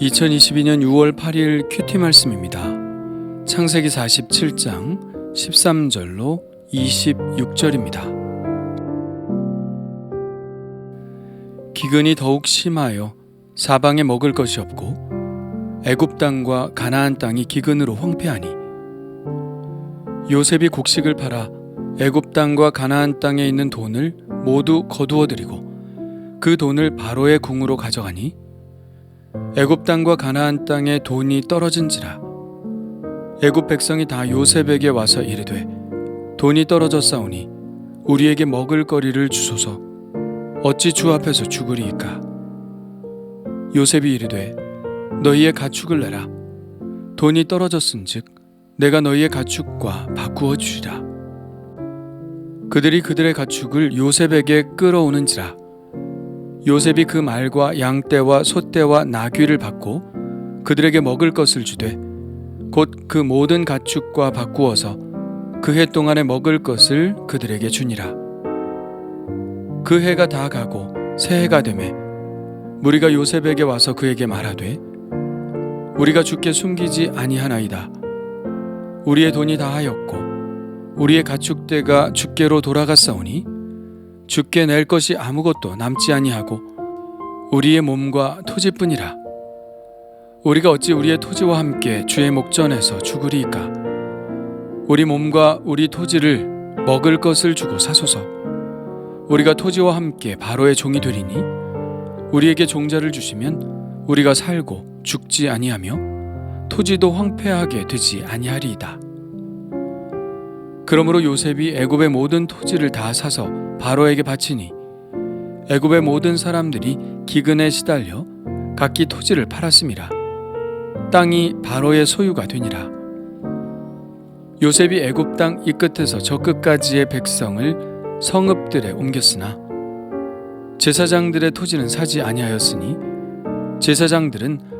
(2022년 6월 8일) 큐티 말씀입니다. 창세기 47장 13절로 26절입니다. 기근이 더욱 심하여 사방에 먹을 것이 없고 애굽 땅과 가나안 땅이 기근으로 황폐하니 요셉이 곡식을 팔아 애굽 땅과 가나안 땅에 있는 돈을 모두 거두어 들이고 그 돈을 바로의 궁으로 가져가니 애굽 땅과 가나안 땅에 돈이 떨어진지라. 애굽 백성이 다 요셉에게 와서 이르되 돈이 떨어졌사오니 우리에게 먹을 거리를 주소서. 어찌 주 앞에서 죽으리이까? 요셉이 이르되 너희의 가축을 내라. 돈이 떨어졌은즉 내가 너희의 가축과 바꾸어 주리라. 그들이 그들의 가축을 요셉에게 끌어오는지라. 요셉이 그 말과 양떼와 소떼와 나귀를 받고 그들에게 먹을 것을 주되 곧 그 모든 가축과 바꾸어서 그 해 동안에 먹을 것을 그들에게 주니라. 그 해가 다 가고 새 해가 되매 무리가 요셉에게 와서 그에게 말하되 우리가 주께 숨기지 아니하나이다. 우리의 돈이 다 하였고 우리의 가축대가 주께로 돌아갔사오니 주께 낼 것이 아무것도 남지 아니하고 우리의 몸과 토지뿐이라. 우리가 어찌 우리의 토지와 함께 주의 목전에서 죽으리이까? 우리 몸과 우리 토지를 먹을 것을 주고 사소서. 우리가 토지와 함께 바로의 종이 되리니 우리에게 종자를 주시면 우리가 살고 죽지 아니하며 토지도 황폐하게 되지 아니하리이다. 그러므로 요셉이 애굽의 모든 토지를 다 사서 바로에게 바치니 애굽의 모든 사람들이 기근에 시달려 각기 토지를 팔았음이라. 땅이 바로의 소유가 되니라. 요셉이 애굽 땅 이 끝에서 저 끝까지의 백성을 성읍들에 옮겼으나 제사장들의 토지는 사지 아니하였으니 제사장들은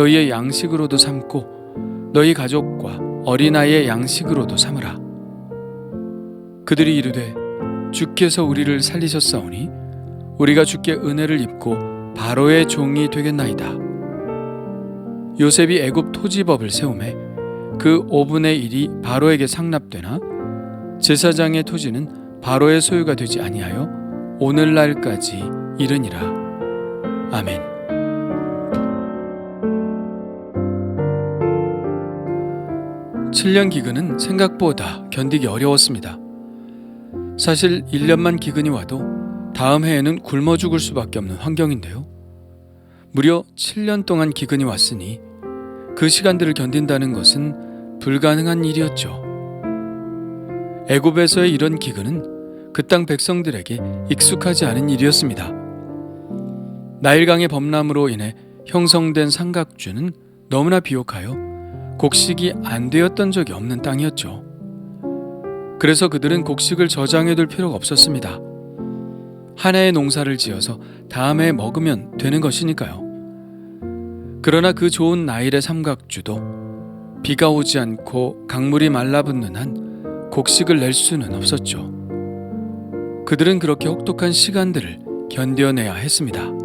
너희의 양식으로도 삼고 너희 가족과 어린아이의 양식으로도 삼으라 그들이 이르되 주께서 우리를 살리셨사오니 우리가 주께 은혜를 입고 바로의 종이 되겠나이다 요셉이 애굽 토지법을 세우매 그 5분의 1이 바로에게 상납되나 제사장의 토지는 바로의 소유가 되지 아니하여 오늘날까지 이르니라. 아멘. (7년) 기근은 생각보다 견디기 어려웠습니다. 사실 (1년만) 기근이 와도 다음 해에는 굶어 죽을 수밖에 없는 환경인데요. 무려 (7년) 동안 기근이 왔으니 그 시간들을 견딘다는 것은 불가능한 일이었죠. 애굽에서의 이런 기근은 그 땅 백성들에게 익숙하지 않은 일이었습니다. 나일강의 범람으로 인해 형성된 삼각주는 너무나 비옥하여 곡식이 안 되었던 적이 없는 땅이었죠. 그래서 그들은 곡식을 저장해둘 필요가 없었습니다. 한 해의 농사를 지어서 다음 해에 먹으면 되는 것이니까요. 그러나 그 좋은 나일의 삼각주도 비가 오지 않고 강물이 말라붙는 한 곡식을 낼 수는 없었죠. 그들은 그렇게 혹독한 시간들을 견뎌내야 했습니다.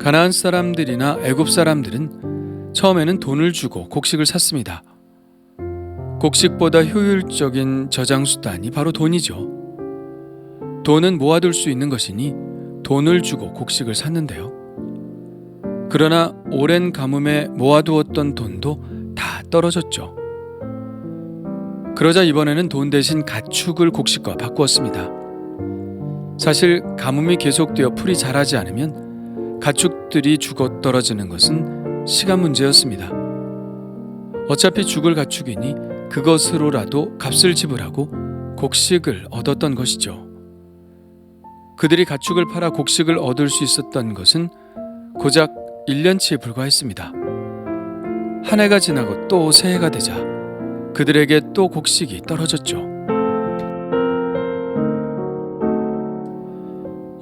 가나안 사람들이나 애굽 사람들은 처음에는 돈을 주고 곡식을 샀습니다. 곡식보다 효율적인 저장 수단이 바로 돈이죠. 돈은 모아둘 수 있는 것이니 돈을 주고 곡식을 샀는데요. 그러나 오랜 가뭄에 모아두었던 돈도 떨어졌죠. 그러자 이번에는 돈 대신 가축을 곡식과 바꾸었습니다. 사실 가뭄이 계속되어 풀이 자라지 않으면 가축들이 죽어 떨어지는 것은 시간 문제였습니다. 어차피 죽을 가축이니 그것으로라도 값을 지불하고 곡식을 얻었던 것이죠. 그들이 가축을 팔아 곡식을 얻을 수 있었던 것은 고작 1년치에 불과했습니다. 한 해가 지나고 또 새해가 되자 그들에게 또 곡식이 떨어졌죠.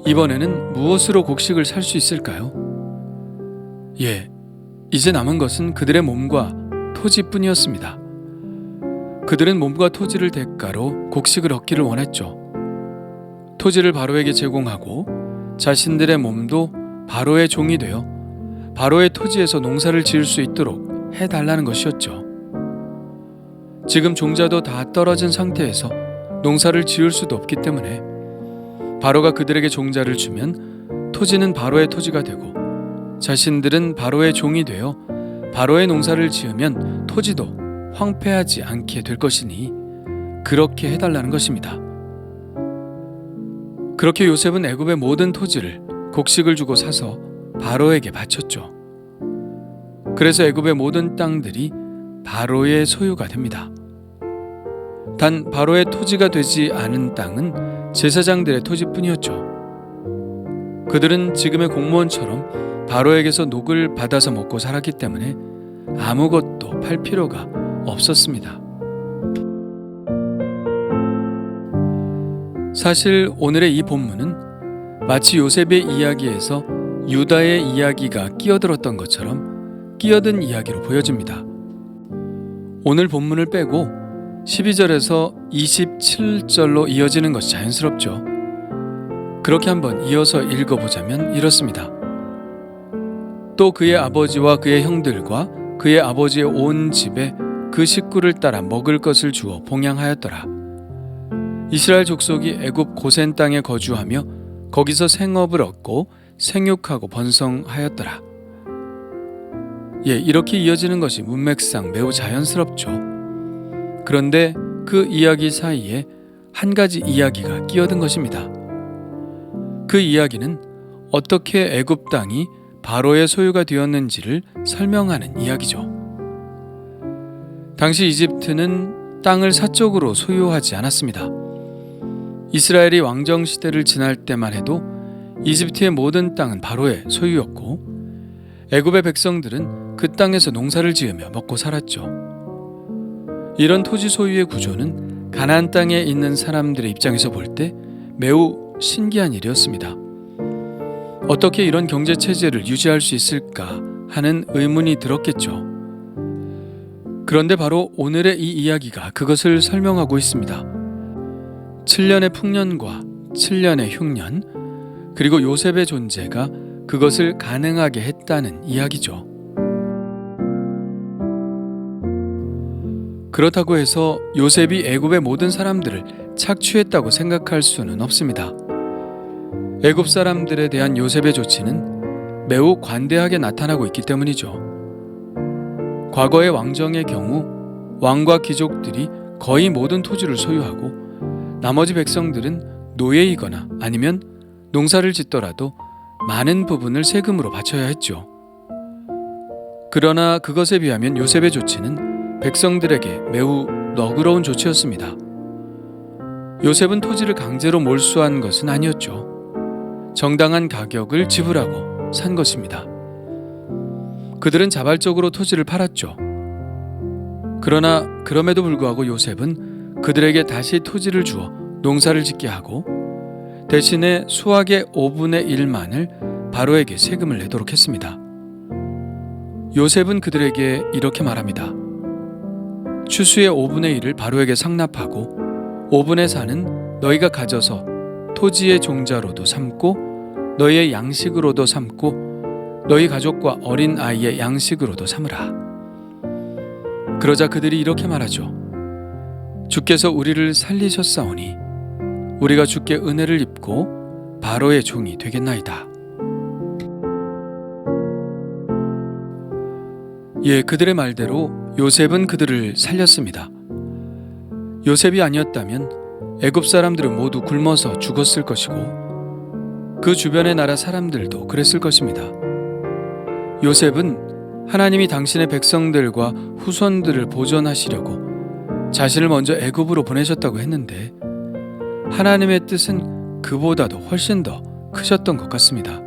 이번에는 무엇으로 곡식을 살 수 있을까요? 예, 이제 남은 것은 그들의 몸과 토지뿐이었습니다. 그들은 몸과 토지를 대가로 곡식을 얻기를 원했죠. 토지를 바로에게 제공하고 자신들의 몸도 바로의 종이 되어 바로의 토지에서 농사를 지을 수 있도록 해달라는 것이었죠. 지금 종자도 다 떨어진 상태에서 농사를 지을 수도 없기 때문에 바로가 그들에게 종자를 주면 토지는 바로의 토지가 되고 자신들은 바로의 종이 되어 바로의 농사를 지으면 토지도 황폐하지 않게 될 것이니 그렇게 해달라는 것입니다. 그렇게 요셉은 애굽의 모든 토지를 곡식을 주고 사서 바로에게 바쳤죠. 그래서 애굽의 모든 땅들이 바로의 소유가 됩니다. 단 바로의 토지가 되지 않은 땅은 제사장들의 토지뿐이었죠. 그들은 지금의 공무원처럼 바로에게서 녹을 받아서 먹고 살았기 때문에 아무것도 팔 필요가 없었습니다. 사실 오늘의 이 본문은 마치 요셉의 이야기에서 유다의 이야기가 끼어들었던 것처럼 끼어든 이야기로 보여집니다. 오늘 본문을 빼고 12절에서 27절로 이어지는 것이 자연스럽죠. 그렇게 한번 이어서 읽어보자면 이렇습니다. 또 그의 아버지와 그의 형들과 그의 아버지의 온 집에 그 식구를 따라 먹을 것을 주어 봉양하였더라. 이스라엘 족속이 애굽 고센 땅에 거주하며 거기서 생업을 얻고 생육하고 번성하였더라. 예, 이렇게 이어지는 것이 문맥상 매우 자연스럽죠. 그런데 그 이야기 사이에 한 가지 이야기가 끼어든 것입니다. 그 이야기는 어떻게 애굽 땅이 바로의 소유가 되었는지를 설명하는 이야기죠. 당시 이집트는 땅을 사적으로 소유하지 않았습니다. 이스라엘이 왕정 시대를 지날 때만 해도 이집트의 모든 땅은 바로의 소유였고 애굽의 백성들은 그 땅에서 농사를 지으며 먹고 살았죠. 이런 토지 소유의 구조는 가나안 땅에 있는 사람들의 입장에서 볼 때 매우 신기한 일이었습니다. 어떻게 이런 경제 체제를 유지할 수 있을까 하는 의문이 들었겠죠. 그런데 바로 오늘의 이 이야기가 그것을 설명하고 있습니다. 7년의 풍년과 7년의 흉년, 그리고 요셉의 존재가 그것을 가능하게 했다는 이야기죠. 그렇다고 해서 요셉이 애굽의 모든 사람들을 착취했다고 생각할 수는 없습니다. 애굽 사람들에 대한 요셉의 조치는 매우 관대하게 나타나고 있기 때문이죠. 과거의 왕정의 경우 왕과 귀족들이 거의 모든 토지를 소유하고 나머지 백성들은 노예이거나 아니면 농사를 짓더라도 많은 부분을 세금으로 바쳐야 했죠. 그러나 그것에 비하면 요셉의 조치는 백성들에게 매우 너그러운 조치였습니다. 요셉은 토지를 강제로 몰수한 것은 아니었죠. 정당한 가격을 지불하고 산 것입니다. 그들은 자발적으로 토지를 팔았죠. 그러나 그럼에도 불구하고 요셉은 그들에게 다시 토지를 주어 농사를 짓게 하고 대신에 수확의 5분의 1만을 바로에게 세금을 내도록 했습니다. 요셉은 그들에게 이렇게 말합니다. 추수의 5분의 1을 바로에게 상납하고 5분의 4는 너희가 가져서 토지의 종자로도 삼고 너희의 양식으로도 삼고 너희 가족과 어린 아이의 양식으로도 삼으라. 그러자 그들이 이렇게 말하죠. 주께서 우리를 살리셨사오니 우리가 주께 은혜를 입고 바로의 종이 되겠나이다. 예, 그들의 말대로 요셉은 그들을 살렸습니다. 요셉이 아니었다면 애굽 사람들은 모두 굶어서 죽었을 것이고 그 주변의 나라 사람들도 그랬을 것입니다. 요셉은 하나님이 당신의 백성들과 후손들을 보존하시려고 자신을 먼저 애굽으로 보내셨다고 했는데 하나님의 뜻은 그보다도 훨씬 더 크셨던 것 같습니다.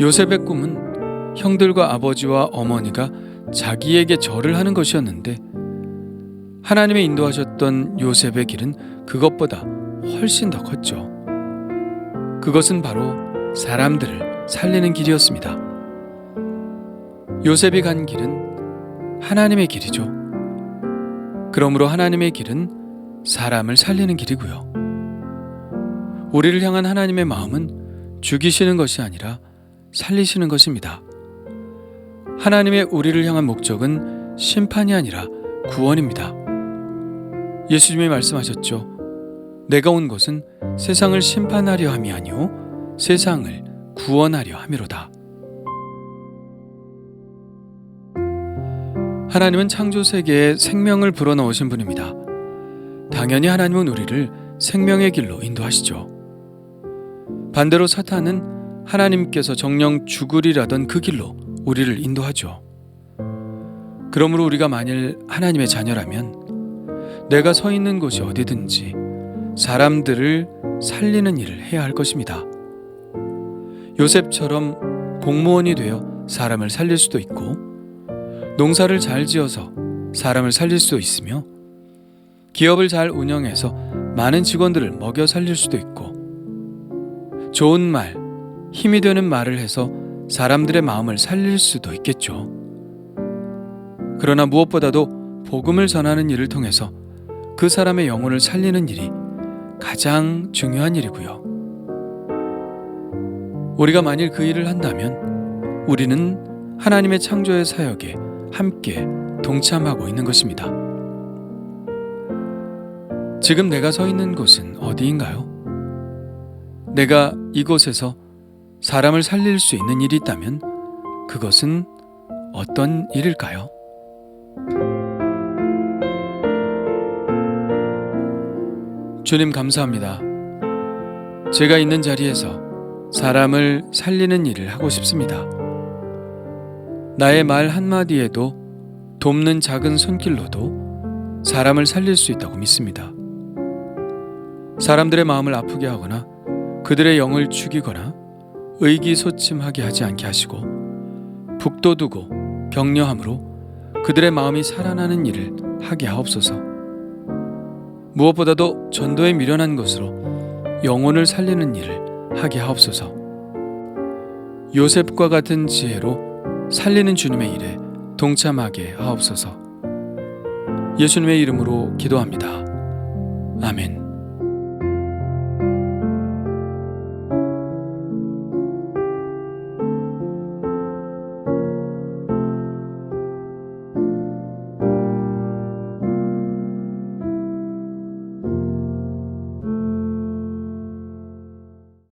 요셉의 꿈은 형들과 아버지와 어머니가 자기에게 절을 하는 것이었는데 하나님의 인도하셨던 요셉의 길은 그것보다 훨씬 더 컸죠. 그것은 바로 사람들을 살리는 길이었습니다. 요셉이 간 길은 하나님의 길이죠. 그러므로 하나님의 길은 사람을 살리는 길이고요. 우리를 향한 하나님의 마음은 죽이시는 것이 아니라 살리시는 것입니다. 하나님의 우리를 향한 목적은 심판이 아니라 구원입니다. 예수님이 말씀하셨죠. 내가 온 것은 세상을 심판하려 함이 아니요 세상을 구원하려 함이로다. 하나님은 창조 세계에 생명을 불어넣으신 분입니다. 당연히 하나님은 우리를 생명의 길로 인도하시죠. 반대로 사탄은 하나님께서 정령 죽으리라던 그 길로 우리를 인도하죠. 그러므로 우리가 만일 하나님의 자녀라면 내가 서 있는 곳이 어디든지 사람들을 살리는 일을 해야 할 것입니다. 요셉처럼 공무원이 되어 사람을 살릴 수도 있고 농사를 잘 지어서 사람을 살릴 수도 있으며 기업을 잘 운영해서 많은 직원들을 먹여 살릴 수도 있고 좋은 말, 힘이 되는 말을 해서 사람들의 마음을 살릴 수도 있겠죠. 그러나 무엇보다도 복음을 전하는 일을 통해서 그 사람의 영혼을 살리는 일이 가장 중요한 일이고요. 우리가 만일 그 일을 한다면 우리는 하나님의 창조의 사역에 함께 동참하고 있는 것입니다. 지금 내가 서 있는 곳은 어디인가요? 내가 이곳에서 사람을 살릴 수 있는 일이 있다면 그것은 어떤 일일까요? 주님 감사합니다. 제가 있는 자리에서 사람을 살리는 일을 하고 싶습니다. 나의 말 한마디에도 돕는 작은 손길로도 사람을 살릴 수 있다고 믿습니다. 사람들의 마음을 아프게 하거나 그들의 영을 죽이거나 의기소침하게 하지 않게 하시고 북돋우고 격려함으로 그들의 마음이 살아나는 일을 하게 하옵소서. 무엇보다도 전도에 미련한 것으로 영혼을 살리는 일을 하게 하옵소서. 요셉과 같은 지혜로 살리는 주님의 일에 동참하게 하옵소서. 예수님의 이름으로 기도합니다. 아멘.